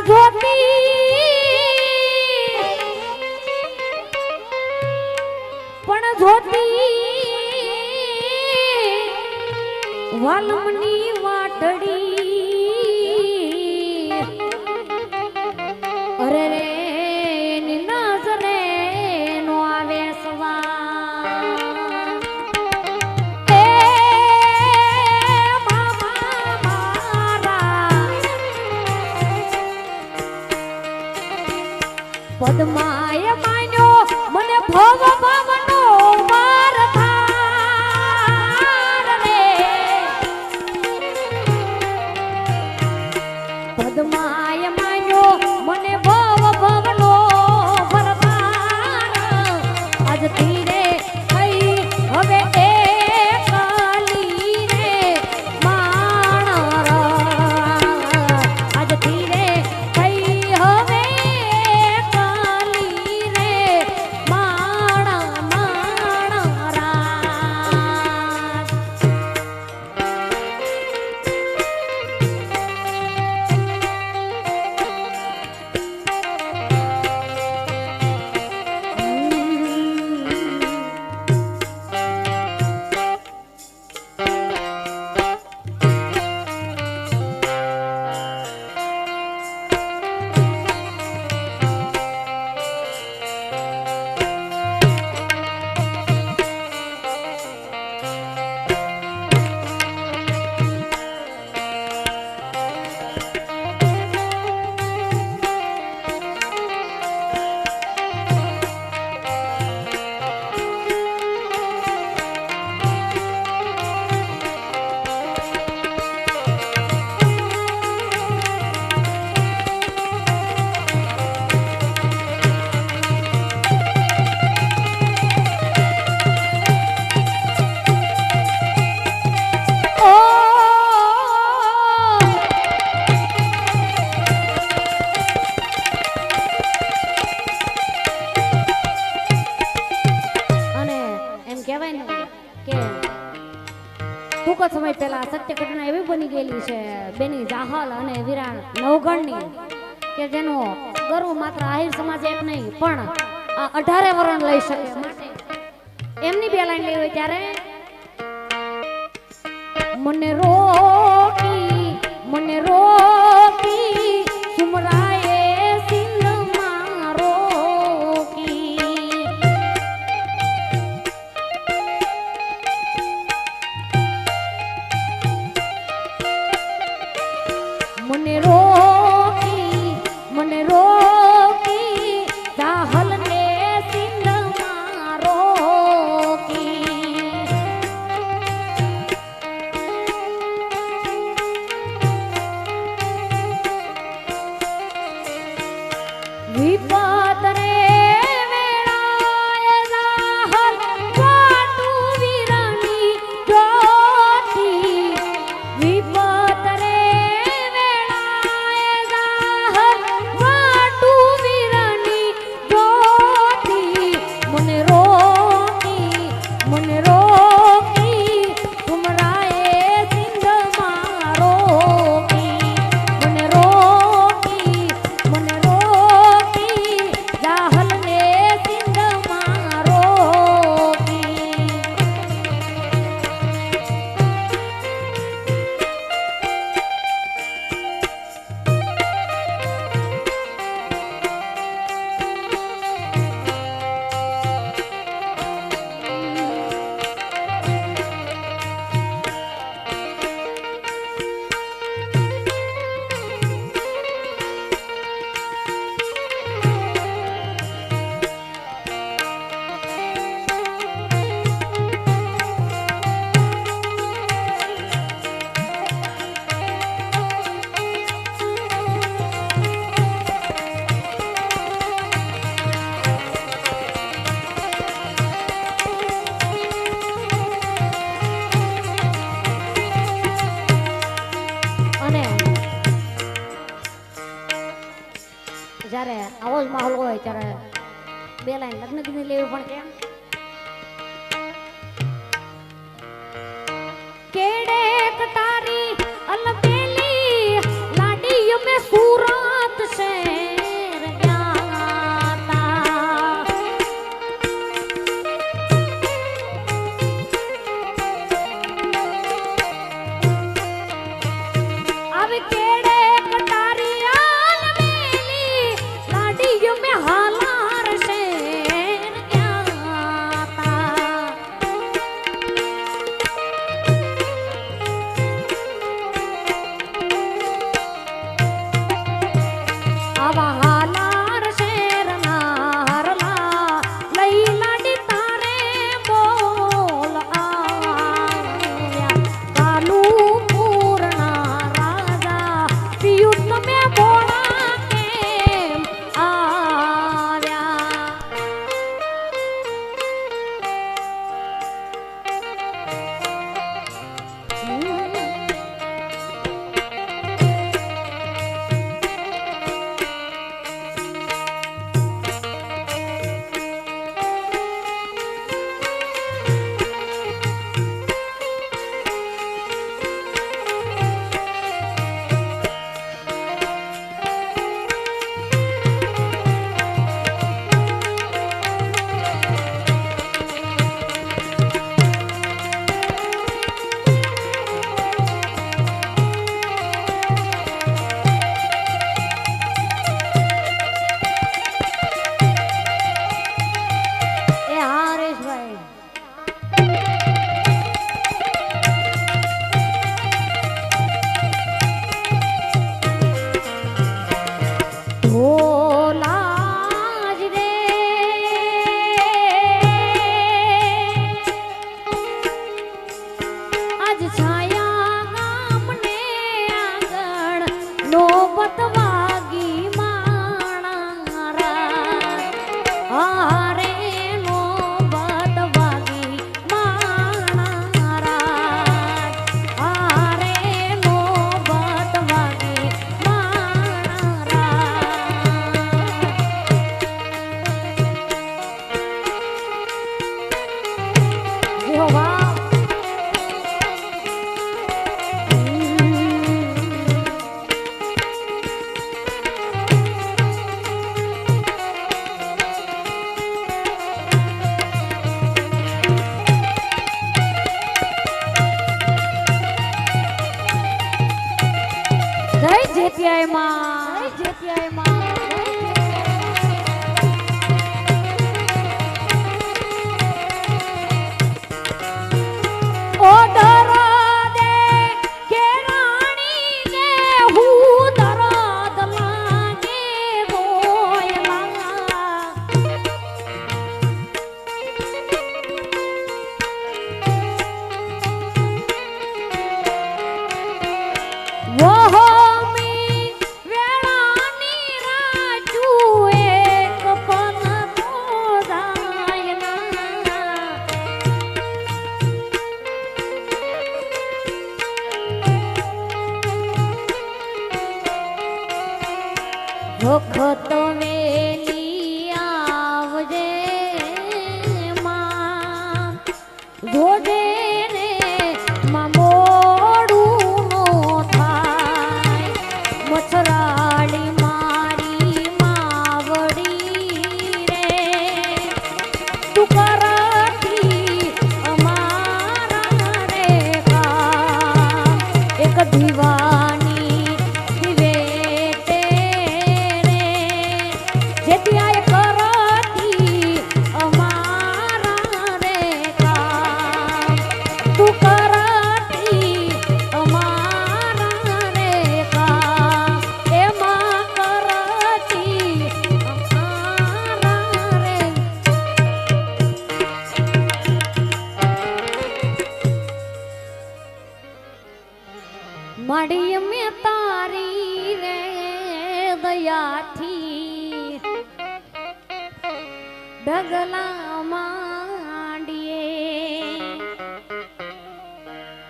જોતી પણ જોતી વાલમની ને કે ટૂંક સમય પહેલા સત્ય ઘટના એવી બની ગયેલી છે, બેની જાહલ અને વિરાણ નવગણની, કે જેનો ગર્વ માત્ર આહિર સમાજ એક નહીં, પણ આ અઢારે વરણ લઈ શકે માટે. એમની બે લાઈન લેવી હોય ત્યારે મને રોકી મને રોકી માં હલવો હોય ત્યારે બે લાઈન લગ્ન ગીત લેવી પણ કેમ કેડે તારી અલબેલી લાડી મેં સુરત છે. જય માં. જય માં.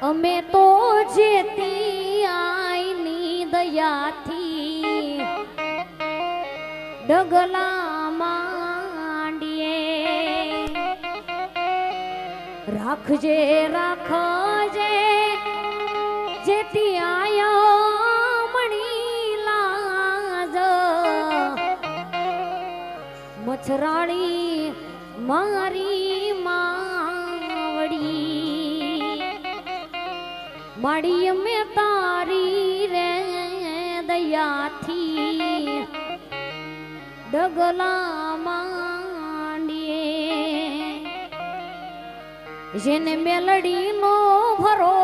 અમે તો જેતી આઈની દયાથી ડગલા માંડીએ. રાખજે રાખજે જેતી આયા મણી લાજ. મછરાણી મારી માડી અમે તારી રે દયાથી. ડગલા માંડીએ જેને મેલડીનો ભરો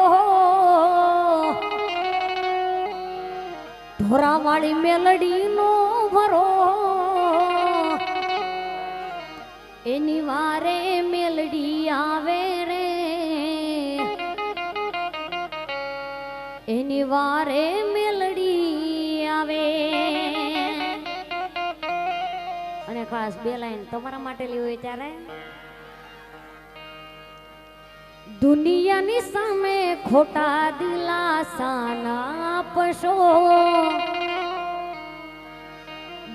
ઢોરાવાળી મેલડીનો ભરો, એની વારે મેલડી આવે. વારે મેલડી આવે અને ખાસ બે લાઈન તમારા માટે લેવી હોય ત્યારે. દુનિયાની સામે ખોટા દિલાસા ના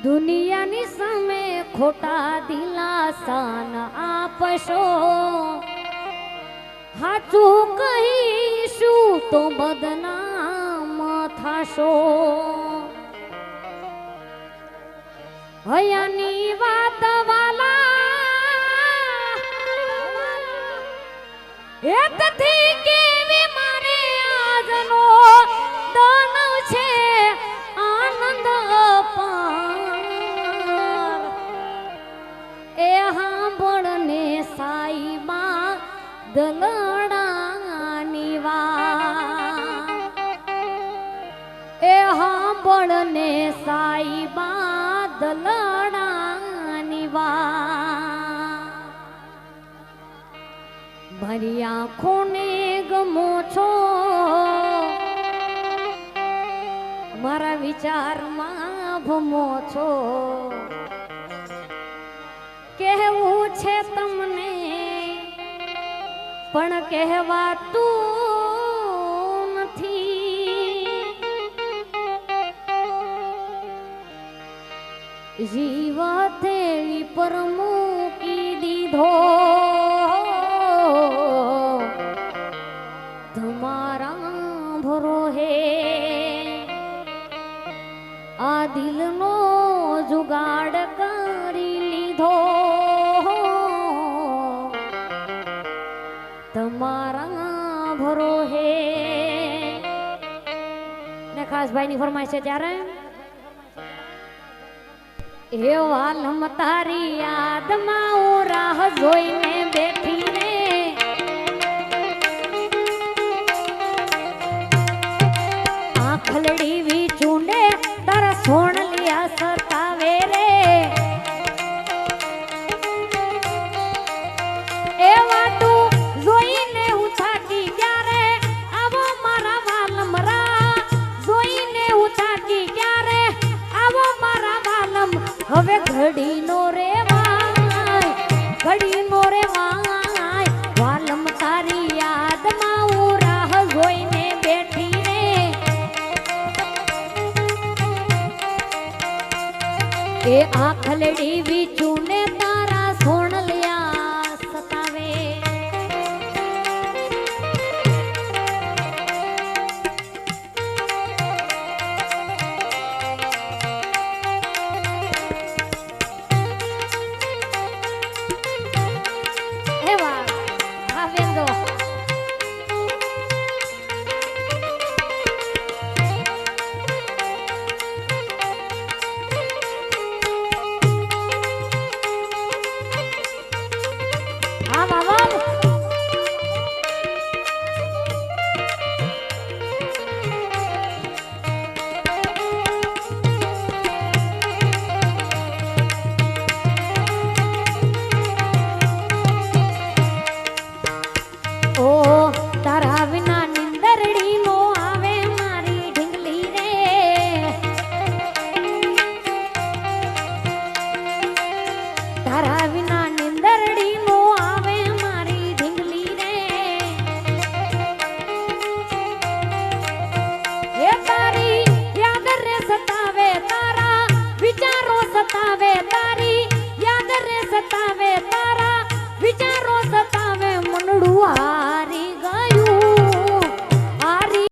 દુનિયાની સામે ખોટા દિલાસા આપશો. હાચું કહીશું તો થશો હયાની વાત વાલા એકથી કેવી મારે આજનો દાનવ છે? આનંદ પાર. એ હાંભળને સાઈમાં દલડાની હાંભળને સાઈબા દલડાની વાત. મારી આંખોને ગમો છો. મારા વિચારમાં ભમો છો. કહેવું છે તમને, પણ કહેવાતું નથી જીવતેલી પર મૂકી દીધો. તમારા ભરોહે આ દિલનો જુગાડ કરી લીધો. તમારા ભરોહે ને ખાસ ભાઈની ફરમાઈશ છે ત્યારે એ વાલમ તારી યાદમાં હું રાહ જોઈને બેઠી એ આખલડી વિચુને તારા